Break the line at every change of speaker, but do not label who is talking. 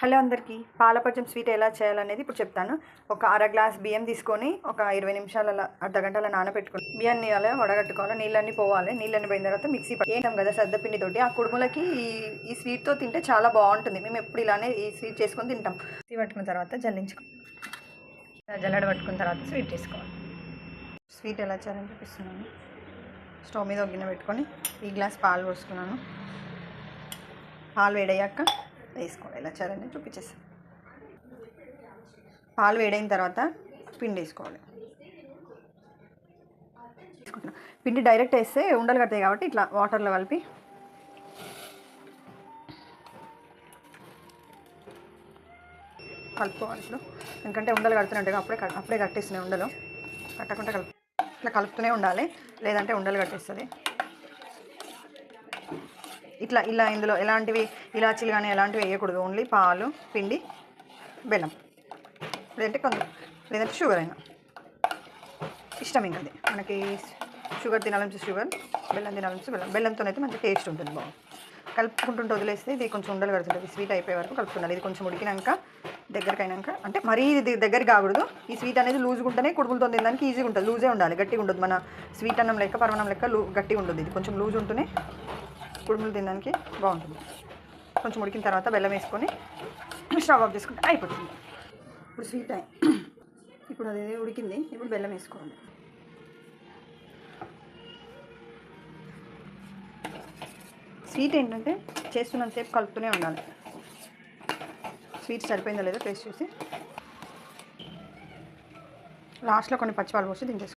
Hello అందరికీ. పాలపచ్చం sweet ఎలా చేయాలనేది ఇప్పుడు చెప్తాను. ఒక అర గ్లాస్ బియ్యం తీసుకొని ఒక ఇరవై నిమిషాల అర్ధ గంటల నానబెట్టుకొని బియ్యాన్ని అలా వడగట్టుకోవాలి. నీళ్ళన్నీ పోవాలి. నీళ్ళని పోయిన తర్వాత మిక్సీ పట్టి వేయటం కదా సద్దపిండితోటి ఆ కుడుములకి ఈ ఈ స్వీట్తో తింటే చాలా బాగుంటుంది. మేము ఎప్పుడు ఇలానే ఈ స్వీట్ చేసుకొని తింటాం. మిక్సీ పట్టుకున్న తర్వాత జల్లించుకో జల్లడ పట్టుకున్న తర్వాత స్వీట్ చేసుకోవాలి. స్వీట్ ఎలా చేయాలని చూపిస్తున్నాను. స్టవ్ మీద ఒక గిన్నె పెట్టుకొని ఈ గ్లాస్ పాలు పోసుకున్నాను. పాలు వేడయ్యాక వేసుకోండి. ఇలా చేయాలని చూపించేస్తాను. పాలు వేడైన తర్వాత పిండి వేసుకోవాలి. పిండి డైరెక్ట్ వేస్తే ఉండలు కడతాయి కాబట్టి ఇట్లా వాటర్లో కలిపి కలుపుకోవాలి ఇప్పుడు. ఎందుకంటే ఉండలు కడుతున్నట్టుగా అప్పుడే అప్పుడే కట్టేస్తున్నాయి ఉండలు. కట్టకుండా కలుపు ఇట్లా కలుపుతూనే ఉండాలి. లేదంటే ఉండలు కట్టేస్తుంది. ఇట్లా ఇలా ఇందులో ఎలాంటివి ఇలాచీలు కానీ ఎలాంటివి వేయకూడదు. ఓన్లీ పాలు పిండి బెల్లం. లేదంటే కొంత లేదంటే షుగర్ అయినా. ఇష్టం ఇంకా అది మనకి షుగర్ తినాలనిపిస్తే షుగర్ బెల్లం తినాలనిపిస్తే బెల్లం. బెల్లంతో అయితే మంచి టేస్ట్ ఉంటుంది బాగా కలుపుకుంటుంటే వదిలేస్తే ఇది కొంచెం ఉండలు కడుతుంటుంది. స్వీట్ అయిపోయే వరకు కలుపుతుండాలి ఇది కొంచెం ఉడికినాక దగ్గరికి అయినాక అంటే మరీ ఇది దగ్గరికి కాకూడదు. ఈ స్వీట్ అనేది లూజ్గా ఉంటేనే కుడుములతో తినడానికి ఈజీగా ఉంటుంది. లూజే ఉండాలి. గట్టిగా ఉండదు. మన స్వీట్ అన్నం లెక్క పరమన్నం లెక్క లూ గట్టిగా ఉంటుంది ఇది కొంచెం లూజ్ ఉంటేనే కుడుములు తినడానికి బాగుంటుంది. కొంచెం ఉడికిన తర్వాత బెల్లం వేసుకొని స్టవ్ ఆఫ్ చేసుకుంటే అయిపోతుంది. ఇప్పుడు స్వీట్ అయి ఇప్పుడు అది ఉడికింది ఇప్పుడు బెల్లం వేసుకోండి స్వీట్ ఏంటంటే చేస్తున్నంతసేపు కలుపుతూనే ఉండాలి. స్వీట్ సరిపోయిందో లేదో టేస్ట్ చూసి. లాస్ట్లో కొన్ని పచ్చిపాలు పోసి దించేసుకో